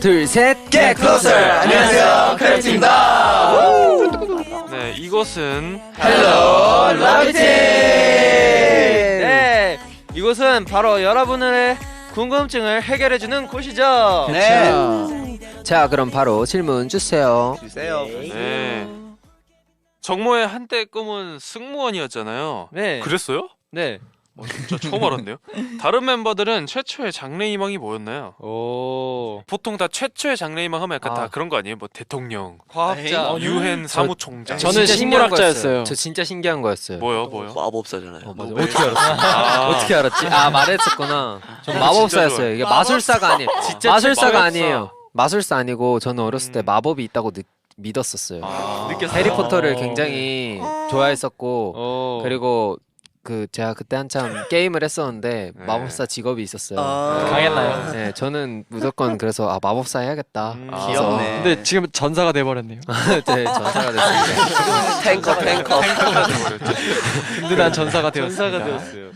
둘, 셋. Get closer. 안녕하세요, 크래프트입니다. 네, 이곳은 헬로 러비티. 네, 이곳은 바로 여러분의 궁금증을 해결해주는 곳이죠. 네. 자, 그럼 바로 질문 주세요. 주세요. 네. 정모의 한때 꿈은 승무원이었잖아요. 네, 그랬어요? 네. 어, 진짜 처음 알았네요. 다른 멤버들은 최초의 장래 희망이 뭐였나요? 오, 보통 다 최초의 장래 희망 하면 약간 아. 다 그런 거 아니에요? 뭐 대통령, 과학자. 유엔 사무총장. 저는 진짜 신기한 식물학자였어요. 거였어요. 저 진짜 신기한 거였어요. 뭐요, 뭐요? 마법사잖아요. 어, 맞아. 뭐, 어떻게 알았어? 아, 어떻게 알았지? 아, 말했었구나. 전 마법사였어요. 이게 마술사가 아니에요. 진짜 마술사가 마법사. 아니에요. 마술사 아니고 저는 어렸을 때 음. 마법이 있다고 느, 믿었었어요. 아. 느꼈어요. 해리포터를 어. 굉장히 좋아했었고 오. 그리고 그 제가 그때 한참 게임을 했었는데 네. 마법사 직업이 있었어요. 아. 강했나요? 네, 저는 무조건 그래서 아 마법사 해야겠다. 음, 아. 그래서 귀엽네. 근데 지금 전사가 돼버렸네요. 네, 전사가 됐습니다. 탱커 탱커. 든든한 전사가 되었습니다. 전사가 되었어요.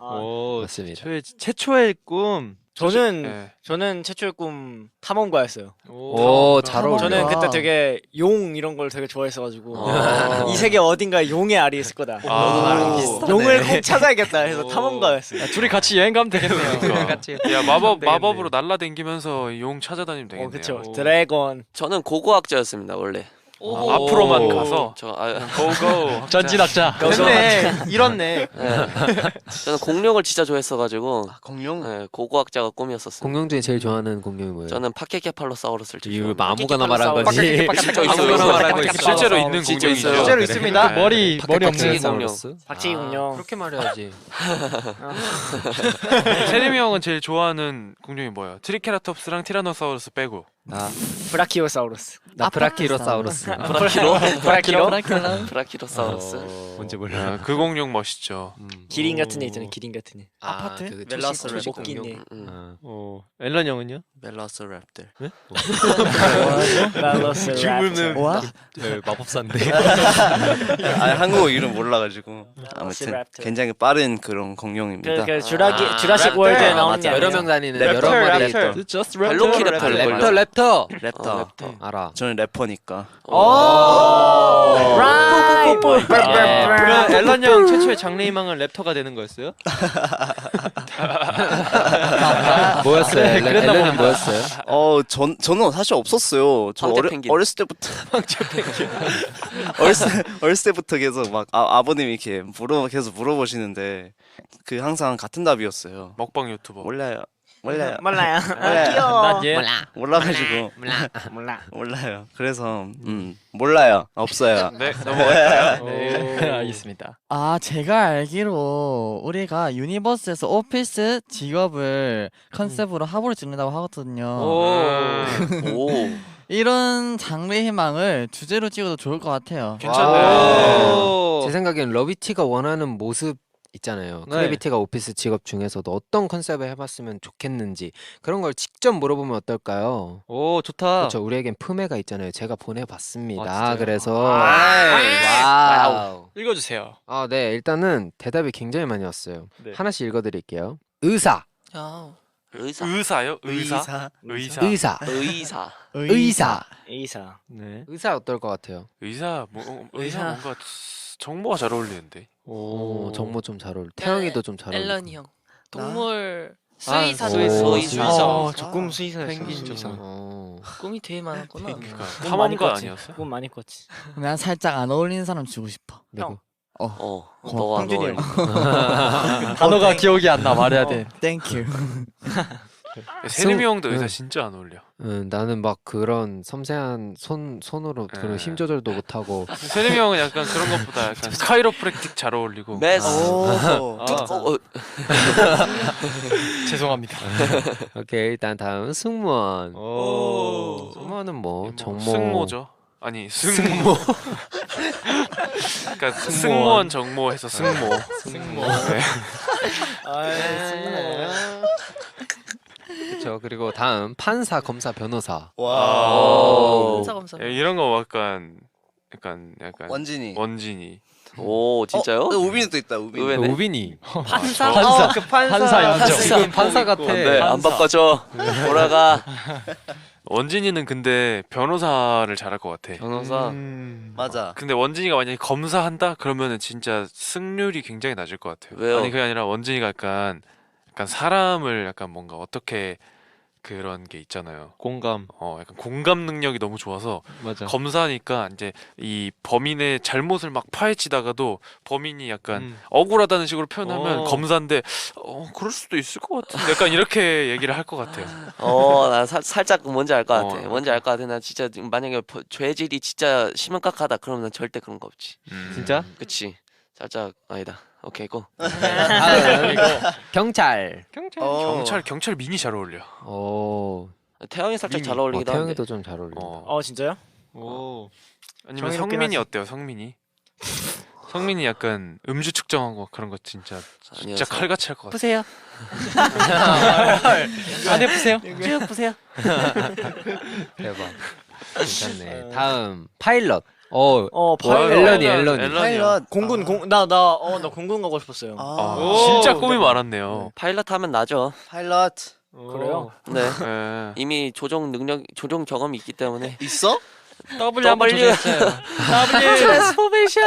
오, 맞습니다. 최, 최초의 꿈. 저는 네. 저는 최초의 꿈 탐험가였어요. 오, 잘 어울려. 저는 아. 그때 되게 용 이런 걸 되게 좋아했어가지고 아. 이 세계 어딘가에 용의 알이 있을 거다. 아. 용을 꼭 찾아야겠다 해서 오. 탐험가였어요. 야, 둘이 같이 여행 가면 되겠네요. 그러니까. 같이. 야 마법. 마법으로 날라다니면서 용 찾아다니면 되겠네요. 어, 그쵸. 드래곤. 저는 고고학자였습니다 원래. 오. 앞으로만 가서 저 아, 고고 전진학자. 됐네. 잃었네. 네. 저는 공룡을 진짜 좋아했어가지고 공룡. 네, 고고학자가 꿈이었었어요. 공룡 중에 제일 좋아하는 공룡이 뭐예요? 저는 파케케팔로사우루스를 제일 이거 좋아합니다. 아무거나 말한 거지. 진짜 아무거나. 말하는 거. 실제로 있는 진짜 공룡이죠. 있어요. 실제로 있습니다. 네. 머리 머리 없는 박치기. 공룡. 박치기 아, 공룡. 그렇게 말해야지. 세림이 형은 제일 좋아하는 공룡이 뭐예요? 트리케라톱스랑 티라노사우루스 빼고. 나, 브라키오사우루스. 나 브라키로사우루스. 브라키로 브라키로? 브라키로사우루스. 뭔지 아, 그 공룡 멋있죠. 기린 같은 애 있잖아요. 기린 같은 애. 아파트? 그 멜라스 초식- 초식 목긴 공룡. 애. 음. 아. 오, 앨런 형은요? 멜라스 랩들. 멜로스 랩터. 와? 네, 마법사인데. 아 한국어 이름 몰라가지고. 아무튼. 굉장히 빠른 그런 공룡입니다. 그, 그 주라기 아, 주라식 랩터. 월드에 아, 나오는. 여러. 명 다니는 랩터, 여러 마리. 랩터. 랩터 걸려. 랩터. 랩터. 랩터. 알아. 저는 래퍼니까. 오! 라이! 그럼 앨런 형 최초의 장래 희망은 랩터가 되는 거였어요? 뭐였어요? 그래, 앨런- 그랬나. 뭐였어요? 어, 전 저는 사실 없었어요. 저 황제 어려, 펭귄. 어렸을 때부터 어렸을 어렸을 때부터 계속 막 아, 아버님이 이렇게 물어 계속 물어보시는데 그 항상 같은 답이었어요. 먹방 유튜버. 몰라요. 몰라요. 몰라요. 몰라요. 귀여워. 난 얘. 몰라가지고 몰라. 몰라요. 그래서 음 몰라요. 없어요. 네 넘어갈까요? 네, 알겠습니다. 아, 제가 알기로 우리가 유니버스에서 오피스 직업을 컨셉으로 합으로 찍는다고 하거든요. 오. 오. 이런 장래 희망을 주제로 찍어도 좋을 것 같아요. 괜찮네. 제 생각엔 러비티가 원하는 모습 있잖아요. 네. 크래비티가 오피스 직업 중에서도 어떤 컨셉을 해봤으면 좋겠는지 그런 걸 직접 물어보면 어떨까요? 오, 좋다. 그렇죠. 우리에겐 품에가 있잖아요. 제가 보내봤습니다. 아, 진짜요? 그래서 와우. 읽어주세요. 아, 네. 일단은 대답이 굉장히 많이 왔어요. 네. 하나씩 읽어드릴게요. 의사, 의사. 의사요? 의사? 의사. 의사, 의사. 의사. 이사. 네. 의사 어떨 것 같아요? 의사 뭐 어, 의사 의사. 뭔가 정모가 잘 어울리는데. 오, 정모 좀 잘 어울. 태영이도 좀 잘 어울. 앨런이 형 동물 아, 수의사 오, 수의사 수의사. 어, 저꿈 수의사였어. 펭귄 수의사. 어. 꿈이 되게 많았구나 그러니까 꿈 많이 탐험가. 아니었어? 꿈 많이 꿨지. 난 살짝 안 어울리는 사람 주고 싶어. 누구? 어. 어, 너가 황준이 너. 형. 단어가 기억이 안 나 말해야 돼. 땡큐. 세림이 승- 형도 의사 응. 진짜 안 어울려. 응, 나는 막 그런 섬세한 손 손으로 그런 네. 힘 조절도 못 하고 세림이 형은 약간 그런 것보다 약간 카이로프랙틱 잘 어울리고. 메스. 오. 어, 어, 죄송합니다. 오케이 일단 다음 승무원. 오. 승무원은 뭐뭐 정모. 승모죠. 아니 승모. 그러니까 승무원 정모해서 승모. 승모. 네. 아이, 승모. 그리고 다음 판사, 검사, 변호사. 와. 오. 검사 검사 예, 이런 거 약간 약간 약간 원진이. 원진이. 오 진짜요? 어, 우빈이 또 있다. 우빈. 의외네. 우빈이 판사? 판사 그 판사 판사 연정. 지금 판사 같아. 네, 안 바꿔줘. 돌아가. 원진이는 근데 변호사를 잘할 것 같아. 변호사. 맞아. 근데 원진이가 만약에 검사한다 그러면은 진짜 승률이 굉장히 낮을 것 같아요. 왜요? 아니 그게 아니라 원진이가 약간 약간 사람을 약간 뭔가 어떻게 그런 게 있잖아요. 공감. 어 약간 공감 능력이 너무 좋아서 맞아. 검사니까 이제 이 범인의 잘못을 막 파헤치다가도 범인이 약간 음. 억울하다는 식으로 표현하면 어. 검사인데 어 그럴 수도 있을 것 같은데 약간 이렇게 얘기를 할 것 같아요. 어, 나살 살짝 뭔지 알 것 같아. 어. 뭔지 알 것 같아. 나 진짜 만약에 버- 죄질이 진짜 심각하다 그러면 난 절대 그런 거 없지. 음. 진짜? 그치? 살짝 아니다. 오케이 고. 다음 경찰. 경찰. 어. 경찰 경찰 미니 잘 어울려. 오. 태영이 살짝. 잘 어, 어울리기도 한데. 태영이도 좀 잘 어울린다. 어. 어 진짜요? 오. 아니면 정의롭긴 성민이 하지. 어때요? 성민이? 성민이 약간 음주 측정하고 그런 거 진짜 진짜 아니어서. 칼같이 할 것 같아. 보세요. 안 예쁘세요? 쭉 보세요. 대박. 괜찮네. 다음 파일럿. 어어 와, 파일럿. 앨런이 앨런이. 앨런이요. 파일럿. 공군 공나 나 어 나 공군 가고 싶었어요. 아, 아, 오. 진짜 꿈이 많았네요. 파일럿 하면 나죠. 파일럿 그래요? 네. 예. 이미 조종 능력, 조종 경험이 있기 때문에. 있어? W 한번 W. 조졌어요. W 트랜스포메이션.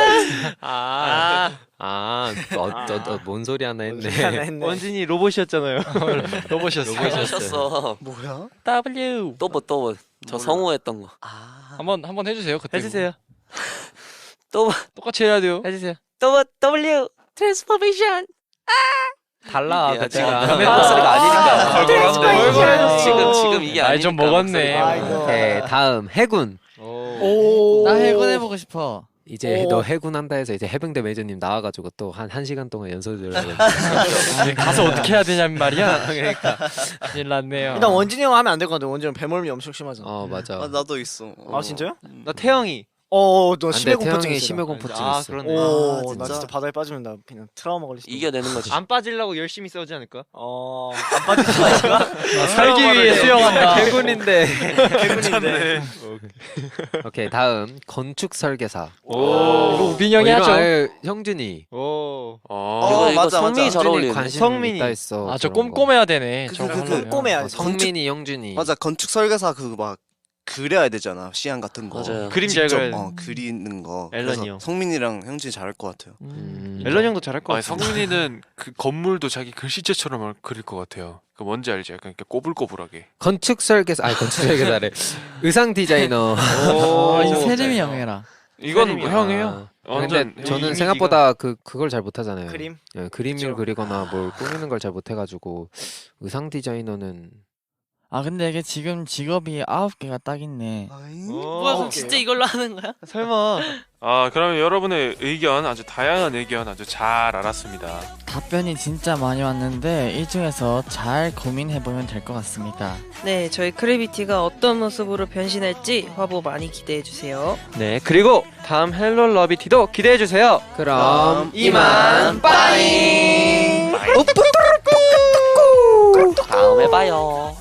아. 아, 어, 어, 어, 뭔 소리 하나 했네. 원진이 로봇이었잖아요. 로봇이었어. 하셨어. 뭐야? W. 또 뭐, 또 뭐. 저 성우했던 거. 아. 한번 한번 해주세요. 그때. 해주세요. 또 뭐, 똑같이 해야 돼요. 해주세요. 또 뭐, W. 트랜스포메이션. 달라 이게 지금 그때랑. 남의 목소리가 아니니까. 걸걸한데. 지금, 지금 이게 아니니까. 좀 먹었네. 목소리가. 아이고. 오케이 다음 해군. 오. 나 해군 해보고 싶어. 이제 오. 너 해군 한다 해서 이제 해병대 매저님 나와가지고 또 한 한 시간 동안 연설을. 이제 가서 어떻게 해야 되냐는 말이야. 그러니까. 큰일 났네요. 일단 원진이 형 하면 안 될 것 같아. 원진이 형 배멀미 엄청 심하잖아. 어 맞아. 아, 나도 있어. 아 진짜요? 나 태영이. 어, 너 안돼 심해 공포증 태영이 있어. 심해 공포증 아, 있어. 그러네. 오, 아, 나 진짜? 진짜 바다에 빠지면 나 그냥 트라우마 걸릴 수. 있어. 이겨내는 거지. 안 빠지려고 열심히 싸우지 않을까? 어, 안 빠지지 마니까. 살기 위해 수영한다. 해군인데. 괜찮네. 오케이 다음 건축 설계사. 오. 우빈이 형이 어, 하죠. 형준이. 오. 어. 이거, 어, 이거 맞아, 성민이 맞아. 잘 형준이 어울리네. 관심 성민이. 있다 했어. 아 저 그런 거. 꼼꼼해야 되네. 그, 저거 그, 그, 하려면. 꼼꼼해야 어, 돼. 성민이 형준이. 맞아. 건축 설계사 그 막 그려야 되잖아. 시안 같은 거. 맞아요. 그림 잘 직접, 그려야 돼. 어, 그리는 거. 앨런이 그래서 형. 성민이랑 형진이 잘할 것 같아요. 음. 앨런 형도 잘할 것 같아. 성민이는 그 건물도 자기 글씨체처럼 그릴 것 같아요. 그 뭔지 알지? 약간 이렇게 꼬불꼬불하게. 건축 설계사 아니 건축 설계사래. 의상 디자이너. 오. 아, 이 세림이 형 해라. 이건 세림이야. 형 해요. 아, 완전 근데 저는 이미지가- 생각보다 그 그걸 잘 못하잖아요. 그림. 예, 그림을 그쵸. 그리거나 뭘 꾸미는 걸 잘 못해가지고 의상 디자이너는 아 근데 이게 지금 직업이 아홉 개가 딱 있네. 뭐야 그럼 진짜 이걸로 하는 거야? 설마. 아 그러면 여러분의 의견 아주 다양한 의견 아주 잘 알았습니다. 답변이 진짜 많이 왔는데 이 중에서 잘 고민해 보면 될 것 같습니다. 네, 저희 크래비티가 어떤 모습으로 변신할지 화보 많이 기대해 주세요. 네 그리고 다음 헬로 러비티도 기대해 주세요. 그럼 이만 다음에 봐요.